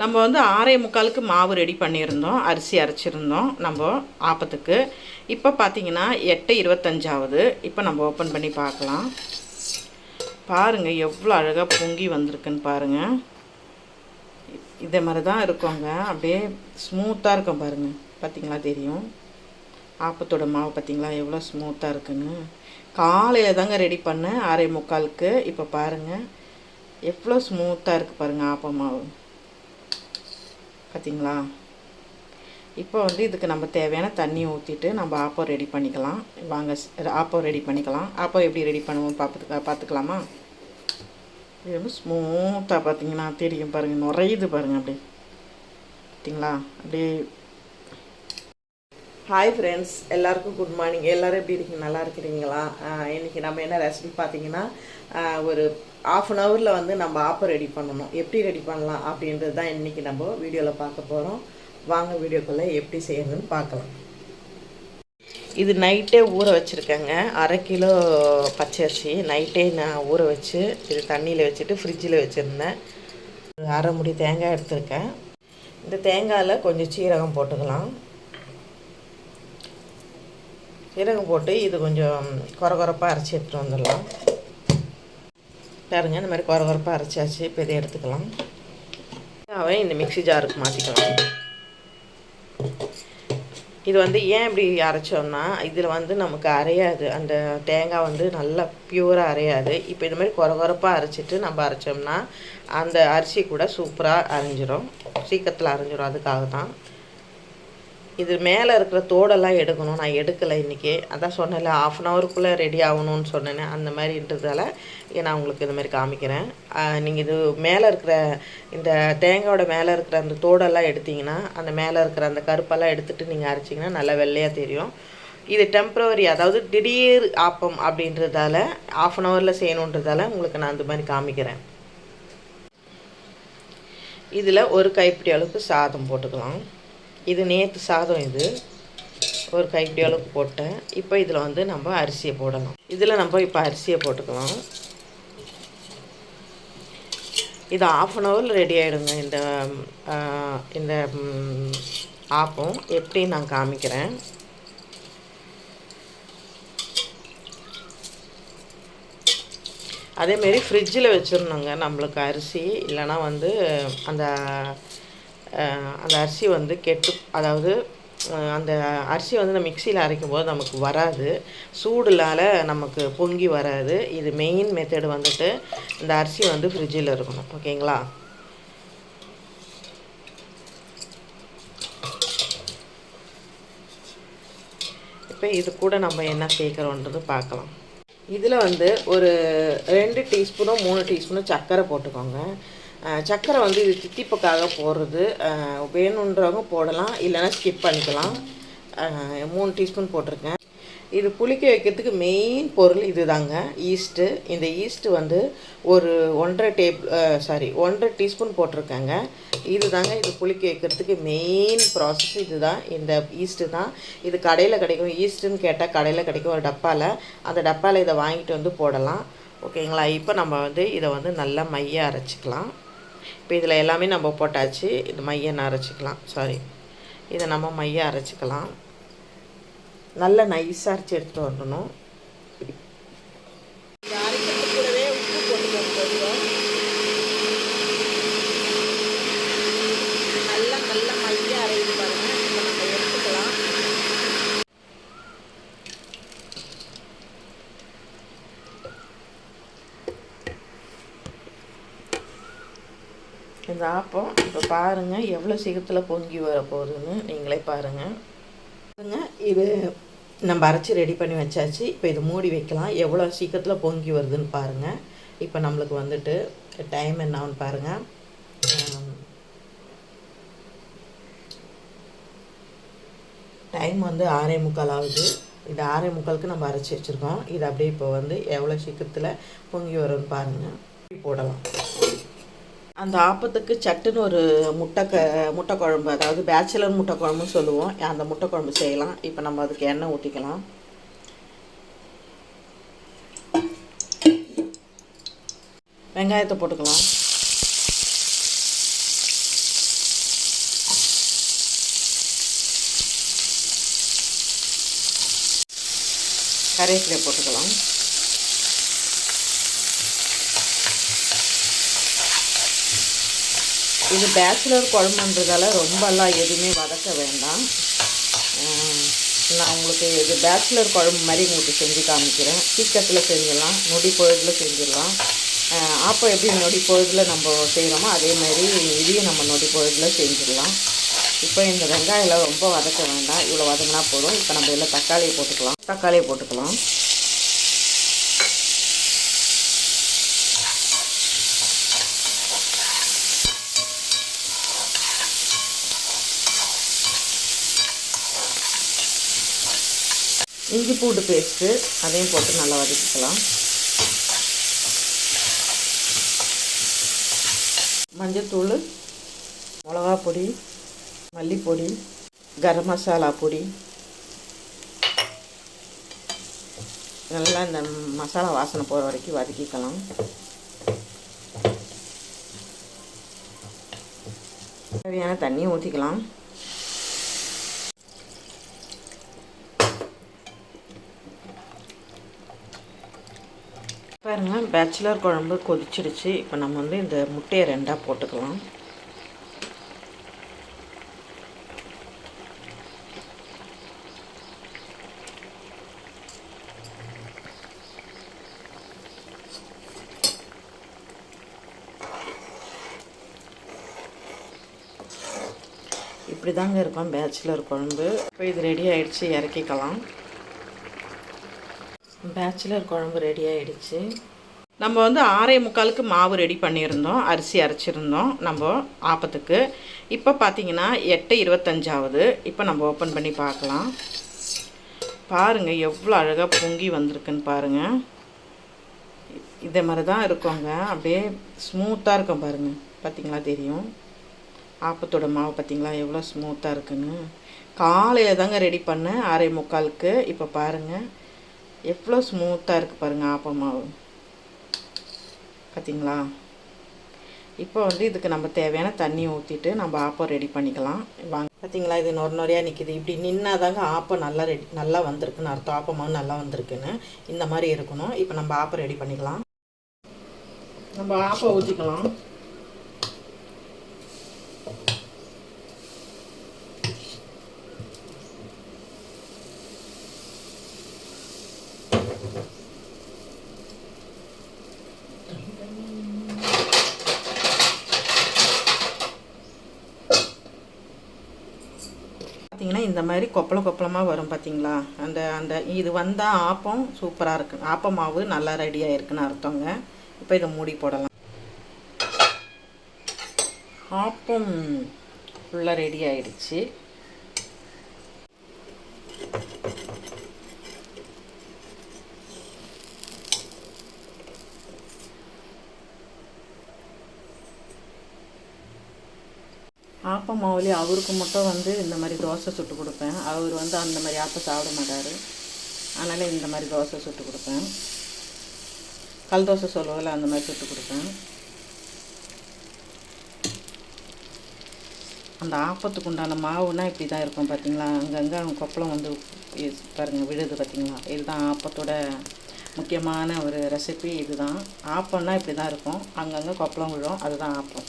நம்ம வந்து ஆறே முக்காலுக்கு மாவு ரெடி பண்ணியிருந்தோம். அரிசி அரைச்சிருந்தோம். நம்ம ஆப்பத்துக்கு. இப்போ பார்த்தீங்கன்னா எட்டு இருபத்தஞ்சாவது. இப்போ நம்ம ஓப்பன் பண்ணி பார்க்கலாம். பாருங்கள் எவ்வளோ அழகாக பொங்கி வந்திருக்குன்னு பாருங்கள் இதே மாதிரி தான் இருக்கோங்க. அப்படியே ஸ்மூத்தாக இருக்கும் பாருங்கள் பார்த்தீங்களா தெரியும். ஆப்பத்தோட மாவு பார்த்தீங்களா எவ்வளோ ஸ்மூத்தாக இருக்குன்னு காலையில் தாங்க ரெடி பண்ணேன். ஆறே முக்காலுக்கு. இப்போ பாருங்கள் எவ்வளோ ஸ்மூத்தாக இருக்குது பாருங்கள் ஆப்ப மாவு. பார்த்தீங்களா இப்போ வந்து இதுக்கு நம்ம தேவையான தண்ணி ஊற்றிட்டு நம்ம ஆப்போ ரெடி பண்ணிக்கலாம். வாங்க ஆப்போ ரெடி பண்ணிக்கலாம். ஆப்போ எப்படி ரெடி பண்ணுவோம் பார்த்துக்க பார்த்துக்கலாமா இது வந்து ஸ்மூத்தாக பார்த்தீங்கன்னா தெரியும் பாருங்கள் நுரையுது பாருங்கள் அப்படி பார்த்தீங்களா அப்படியே. ஹாய் ஃப்ரெண்ட்ஸ் எல்லாருக்கும் குட் மார்னிங் எல்லோரும் எப்படி இருக்கீங்க? நல்லா இருக்கிறீங்களா? இன்றைக்கி நம்ம என்ன ரெசிபி பார்த்தீங்கன்னா ஒரு ஆஃப் அன் ஹவரில் வந்து நம்ம ஆப்பை ரெடி பண்ணணும். எப்படி ரெடி பண்ணலாம் அப்படின்றது தான் இன்றைக்கி நம்ம வீடியோவில் பார்க்க போகிறோம் வாங்க வீடியோக்குள்ளே எப்படி செய்யறதுன்னு பார்க்கலாம். இது நைட்டே ஊற வச்சுருக்கேங்க. அரை கிலோ பச்சரிசி. நைட்டே நான் ஊற வச்சு இது தண்ணியில் வச்சுட்டு ஃப்ரிட்ஜில் வச்சுருந்தேன். ஒரு அரை முடி தேங்காய் எடுத்திருக்கேன். இந்த தேங்காயில் கொஞ்சம் சீரகம் போட்டுக்கலாம். சீரகம் போட்டு இது கொஞ்சம் கொரகொரப்பாக அரைச்சி எடுத்துகிட்டு வந்துடலாம். பாருங்கள் இந்த மாதிரி குறகுறப்பாக அரைச்சாச்சு. இப்போ இதை எடுத்துக்கலாம். அவன் இந்த மிக்ஸி ஜாருக்கு மாற்றிக்கலாம் இது வந்து ஏன் இப்படி அரைச்சோம்னா இதில் வந்து நமக்கு அரையாது. அந்த தேங்காய் வந்து நல்லா பியூராக அரையாது. இப்போ இது மாதிரி குறகுறப்பாக அரைச்சிட்டு நம்ம அரைச்சோம்னா அந்த அரிசி கூட சூப்பராக அரைஞ்சிரும். சீக்கிரத்தில் அரைஞ்சிரும். அதுக்காக தான் இது மேலே இருக்கிற தோடெல்லாம் எடுக்கணும். நான் எடுக்கலை இன்றைக்கி அதான் சொன்னேன்ல ஆஃப் அன் ஹவருக்குள்ளே ரெடி ஆகணும்னு சொன்னேனே அந்த மாதிரின்றதால நான் உங்களுக்கு இந்த மாதிரி காமிக்கிறேன். நீங்கள் இது மேலே இருக்கிற இந்த தேங்காயோட மேலே இருக்கிற அந்த தோடெல்லாம் எடுத்தீங்கன்னா அந்த மேலே இருக்கிற அந்த கருப்பெல்லாம் எடுத்துகிட்டு நீங்கள் அரைச்சிங்கன்னா நல்லா வெள்ளையாக தெரியும். இது டெம்ப்ரவரி அதாவது திடீர் ஆப்பம் அப்படின்றதால ஆஃப் அன் ஹவரில் செய்யணுன்றதால உங்களுக்கு நான் அந்த மாதிரி காமிக்கிறேன். இதில் ஒரு கைப்பிடி அளவுக்கு சாதம் போட்டுக்கலாம். இது நேற்று சாதம் இது. ஒரு கைப்பிடி அளவுக்கு போட்டேன். இப்போ இதில் வந்து நம்ம அரிசியை போடணும். இதில் நம்ம இப்போ அரிசியை போட்டுக்கலாம். இது ஆஃப் அன் ஹவரில் ரெடி ஆகிடுங்க இந்த இந்த ஆப்பம் எப்படி நான் காமிக்கிறேன். அதேமாரி ஃப்ரிட்ஜில் வச்சிடணுங்க. நம்மளுக்கு அரிசி இல்லைன்னா வந்து அந்த அந்த அரிசி வந்து கெட்டு அதாவது அந்த அரிசி வந்து நம்ம மிக்சியில் அரைக்கும் போது நமக்கு வராது. சூடுலால நமக்கு பொங்கி வராது. இது மெயின் மெத்தடு வந்துட்டு இந்த அரிசி வந்து ஃப்ரிட்ஜில் இருக்கணும். ஓகேங்களா? இப்போ இது கூட நம்ம என்ன சேர்க்குறோன்றது பார்க்கலாம். இதில் வந்து ஒரு ரெண்டு டீஸ்பூனும் மூணு டீஸ்பூனும் சர்க்கரை போட்டுக்கோங்க. சக்கரை வந்து இது தித்திப்புக்காக போடுறது. வேணுன்றவங்க போடலாம் இல்லைன்னா ஸ்கிப் பண்ணிக்கலாம். மூணு டீஸ்பூன் போட்டிருக்கேன். இது புளிக்க வைக்கிறதுக்கு மெயின் பொருள் இதுதாங்க ஈஸ்ட்டு இந்த ஈஸ்ட்டு வந்து ஒரு ஒன்றரை டேப் சாரி ஒன்றரை டீஸ்பூன் போட்டிருக்கேங்க. இது தாங்க இது புளிக்க வைக்கிறதுக்கு மெயின் ப்ராசஸ் இதுதான் இந்த ஈஸ்ட்டு தான். இது கடையில் கிடைக்கும். ஈஸ்ட்டுன்னு கேட்டால் கடையில் கிடைக்கும் ஒரு டப்பாவில் அந்த டப்பாவில் இதை வாங்கிட்டு வந்து போடலாம். ஓகேங்களா? இப்போ நம்ம வந்து இதை வந்து நல்லா மைய அரைச்சிக்கலாம். இப்போ இதில் எல்லாமே நம்ம போட்டாச்சு. இது மைய அரைச்சிக்கலாம். சாரி இதை நம்ம மைய அரைச்சிக்கலாம். நல்லா நைஸாக அரைச்சி எடுத்துகிட்டு வரணும் இது அரைக்கிறதுக்கு கூடவே உப்பு போட்டுக்கோங்க கொஞ்சம் நல்லா நல்லா மைய அரைது பாருங்க இப்போ நம்ம எடுத்துக்கலாம் இந்த ஆப்பம் இப்போ பாருங்கள் எவ்வளோ சீக்கிரத்தில் பொங்கி வர போகுதுன்னு நீங்களே பாருங்கள் பாருங்க இது நம்ம அரைச்சி ரெடி பண்ணி வச்சாச்சு. இப்போ இது மூடி வைக்கலாம். எவ்வளோ சீக்கிரத்தில் பொங்கி வருதுன்னு பாருங்கள் இப்போ நம்மளுக்கு வந்துட்டு டைம் என்னன்னு பாருங்கள் டைம் வந்து ஆறே முக்கால் ஆகுது. இது ஆறே முக்காலுக்கு நம்ம அரைச்சி வச்சுருக்கோம். இது அப்படியே இப்போ வந்து எவ்வளோ சீக்கிரத்தில் பொங்கி வரும்னு பாருங்கள் போடலாம். அந்த ஆப்பத்துக்கு சட்டுன்னு ஒரு முட்டை க முட்டை குழம்பு அதாவது பேச்சுலர் முட்டை குழம்புன்னு சொல்லுவோம். அந்த முட்டை குழம்பு செய்யலாம். இப்போ நம்ம அதுக்கு எண்ணெய் ஊற்றிக்கலாம் வெங்காயத்தை போட்டுக்கலாம். கருவேப்பிலை போட்டுக்கலாம். இது பேச்சுலர் குழம்புன்றதால ரொம்பலாம் எதுவுமே வதக்க வேண்டாம். நான் உங்களுக்கு இது பேச்சுலர் குழம்பு மாதிரி உங்களுக்கு செஞ்சு காமிக்கிறேன். சீக்கிரத்தில் செஞ்சிடலாம். நொடி பொழுதில் செஞ்சிடலாம். அப்போ எப்படி நொடி பொழுதில் நம்ம செய்கிறோமோ அதே மாதிரி இதையும் நம்ம நொடி பொழுதில் செஞ்சிடலாம். இப்போ இந்த வெங்காயம் ரொம்ப வதக்க வேண்டாம். இவ்வளோ வதங்கினா போதும். இப்போ நம்ம இதில் தக்காளியை போட்டுக்கலாம். தக்காளியை போட்டுக்கலாம். இஞ்சி பூண்டு பேஸ்ட்டு அதையும் போட்டு நல்லா வதக்கிக்கலாம். மஞ்சத்தூள் மிளகா பொடி மல்லிப்பொடி கரம் மசாலா பொடி. நல்லா இந்த மசாலா வாசனை போகிற வரைக்கும் வதக்கிக்கலாம். தேவையான தண்ணியும் ஊற்றிக்கலாம் பாருங்க பேச்சுலர் குழம்பு கொதிச்சிடுச்சு. இப்போ நம்ம வந்து இந்த முட்டையை ரெண்டாக போட்டுக்கலாம். இப்படி தாங்க இருக்கும் பேச்சுலர் குழம்பு. இப்போ இது ரெடி ஆகிடுச்சு இறக்கிக்கலாம். பேச்சுலர் குழம்பு ரெடி ஆகிடுச்சு நம்ம வந்து ஆறே முக்காலுக்கு மாவு ரெடி பண்ணியிருந்தோம். அரிசி அரைச்சிருந்தோம் நம்ம ஆப்பத்துக்கு. இப்போ பார்த்தீங்கன்னா எட்டு இருபத்தஞ்சாவது. இப்போ நம்ம ஓப்பன் பண்ணி பார்க்கலாம். பாருங்கள் எவ்வளோ அழகாக பொங்கி வந்திருக்குன்னு பாருங்கள் இதே மாதிரி தான் இருக்கோங்க. அப்படியே ஸ்மூத்தாக இருக்கும் பாருங்கள் பார்த்தீங்களா தெரியும்? ஆப்பத்தோட மாவு பார்த்தீங்களா எவ்வளோ ஸ்மூத்தாக இருக்குன்னு. காலையில் தாங்க ரெடி பண்ணேன். ஆறே முக்காலுக்கு. இப்போ பாருங்கள் எவ்வளோ ஸ்மூத்தாக இருக்குது பாருங்கள் ஆப்பம் மாவு. பார்த்தீங்களா இப்போ வந்து இதுக்கு நம்ம தேவையான தண்ணி ஊற்றிட்டு நம்ம ஆப்பம் ரெடி பண்ணிக்கலாம். வாங்க. பார்த்திங்களா இது நொறு நொறையாக நிற்கிது இப்படி நின்னா தாங்க ஆப்பம் நல்லா ரெடி நல்லா வந்திருக்குன்னு அர்த்தம். ஆப்பமாவும் நல்லா வந்திருக்குன்னு இந்த மாதிரி இருக்கணும். இப்போ நம்ம ஆப்பம் ரெடி பண்ணிக்கலாம். நம்ம ஆப்பம் ஊற்றிக்கலாம் பார்த்தீங்கன்னா இந்த மாதிரி கொப்பளம் கொப்பளமாக வரும் பார்த்தீங்களா அந்த அந்த இது வந்தால் ஆப்பம் சூப்பராக இருக்கு. ஆப்ப மாவு நல்லா ரெடியாக இருக்குன்னு அர்த்தங்க. இப்போ இதை மூடி போடலாம். ஆப்பம் ஃபுல்லாக ரெடி ஆயிடுச்சு. அப்பா மாவுலேயே அவருக்கு மட்டும் வந்து இந்த மாதிரி தோசை சுட்டு கொடுப்பேன். அவர் வந்து அந்த மாதிரி ஆப்பம் சாப்பிட மாட்டார். அதனால் இந்த மாதிரி தோசை சுட்டு கொடுப்பேன். கல் தோசை சொல்லுவோம்ல அந்த மாதிரி சுட்டு கொடுப்பேன். அந்த ஆப்பத்துக்கு உண்டான மாவுனா இப்படி தான் இருக்கும் பார்த்தீங்களா அங்கங்கே கொப்பளம் வந்து பாருங்கள் விழுது பார்த்தீங்களா இதுதான் ஆப்பத்தோட முக்கியமான ஒரு ரெசிபி இதுதான். ஆப்பம்னா இப்படி தான் இருக்கும். அங்கங்கே கொப்பளம் விழும் அதுதான் ஆப்பம்.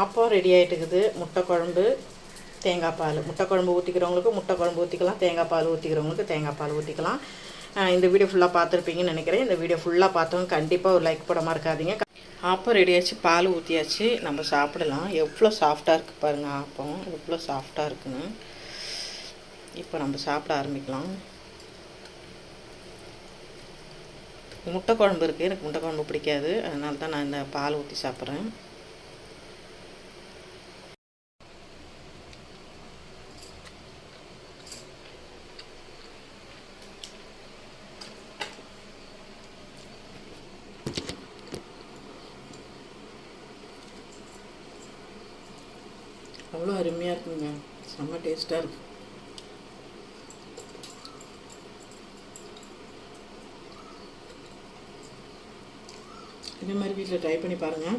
ஆப்பம் ரெடி ஆகிட்டுக்குது முட்டை குழம்பு தேங்காய் பால். முட்டை குழம்பு ஊற்றிக்கிறவங்களுக்கு முட்டை குழம்பு ஊற்றிக்கலாம் தேங்காய் பால் ஊற்றிக்கிறவங்களுக்கு தேங்காய் பால் ஊற்றிக்கலாம் இந்த வீடியோ ஃபுல்லாக பார்த்துருப்பீங்கன்னு நினைக்கிறேன். இந்த வீடியோ ஃபுல்லாக பார்த்தவங்க கண்டிப்பாக ஒரு லைக் போடாமல் இருக்காதீங்க. ஆப்பம் ரெடி ஆச்சு பால் ஊற்றியாச்சு நம்ம சாப்பிடலாம். எவ்வளோ சாஃப்டாக இருக்குது பாருங்கள் ஆப்பம். எவ்வளோ சாஃப்டாக இருக்குன்னு. இப்போ நம்ம சாப்பிட ஆரம்பிக்கலாம். முட்டை குழம்பு இருக்குது எனக்கு முட்டை குழம்பு பிடிக்காது. அதனால தான் நான் இந்த பால் ஊற்றி சாப்பிட்றேன். அவ்வளோ அருமையாக இருக்குங்க. செம்ம டேஸ்ட்டாக இருக்கு. இதே மாதிரி வீட்டில் ட்ரை பண்ணி பாருங்கள்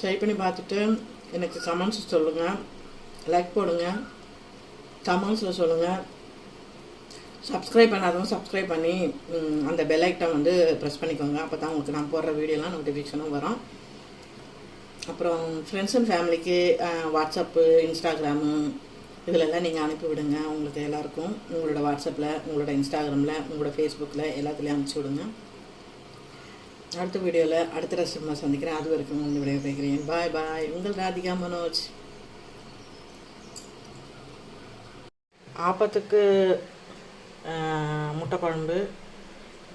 ட்ரை பண்ணி பார்த்துட்டு எனக்கு கமெண்ட்ஸ் சொல்லுங்கள் லைக் போடுங்க. கமெண்ட்ஸில் சொல்லுங்கள் சப்ஸ்கிரைப் பண்ணாதவங்க சப்ஸ்கிரைப் பண்ணி அந்த பெல் ஐட்டம் வந்து ப்ரெஸ் பண்ணிக்கோங்க. அப்போ தான் உங்களுக்கு நான் போடுற வீடியோலாம் நோட்டிஃபிகேஷனும் வரும். அப்புறம் ஃப்ரெண்ட்ஸ் அண்ட் ஃபேமிலிக்கு வாட்ஸ்அப்பு இன்ஸ்டாகிராமு இதிலெல்லாம் நீங்கள் அனுப்பி விடுங்க உங்களுக்கு எல்லாருக்கும் உங்களோட வாட்ஸ்அப்பில் உங்களோட இன்ஸ்டாகிராமில் உங்களோட ஃபேஸ்புக்கில் எல்லாத்துலேயும் அனுப்பிச்சி விடுங்க அடுத்த வீடியோவில் அடுத்த ரெசிபி சந்திக்கிறேன். அது வரைக்கும் உங்கள் வீடியோ பேசுகிறேன் பாய் பாய் உங்கள் ராதிகா மனோஜ். ஆப்பத்துக்கு முட்டை குழம்பு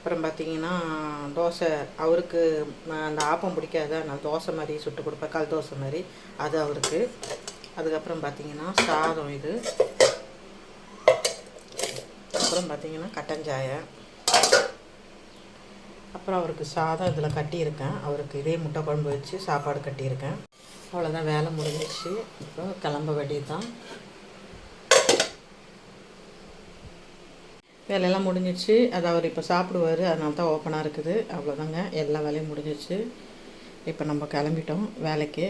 அப்புறம் பார்த்தீங்கன்னா தோசை அவருக்கு அந்த ஆப்பம் பிடிக்காத நான் தோசை மாதிரி சுட்டு கொடுப்பேன் கல் தோசை மாதிரி அது அவருக்கு. அதுக்கப்புறம் பார்த்தீங்கன்னா சாதம் இது. அப்புறம் பார்த்தீங்கன்னா கட்டஞ்சாயை. அப்புறம் அவருக்கு சாதம் இதில் கட்டியிருக்கேன். அவருக்கு இதே முட்டை குழம்பு வச்சு சாப்பாடு கட்டியிருக்கேன். அவ்வளோதான் வேலை முடிஞ்சிச்சு. இப்போ கிளம்ப வேண்டியது தான் வேலையெல்லாம் முடிஞ்சிச்சு. அது அவர் இப்போ சாப்பிடுவார். அதனால தான் ஓப்பனாக இருக்குது. அவ்வளோதாங்க எல்லா வேலையும் முடிஞ்சிச்சு. இப்போ நம்ம கிளம்பிட்டோம். வேலைக்கு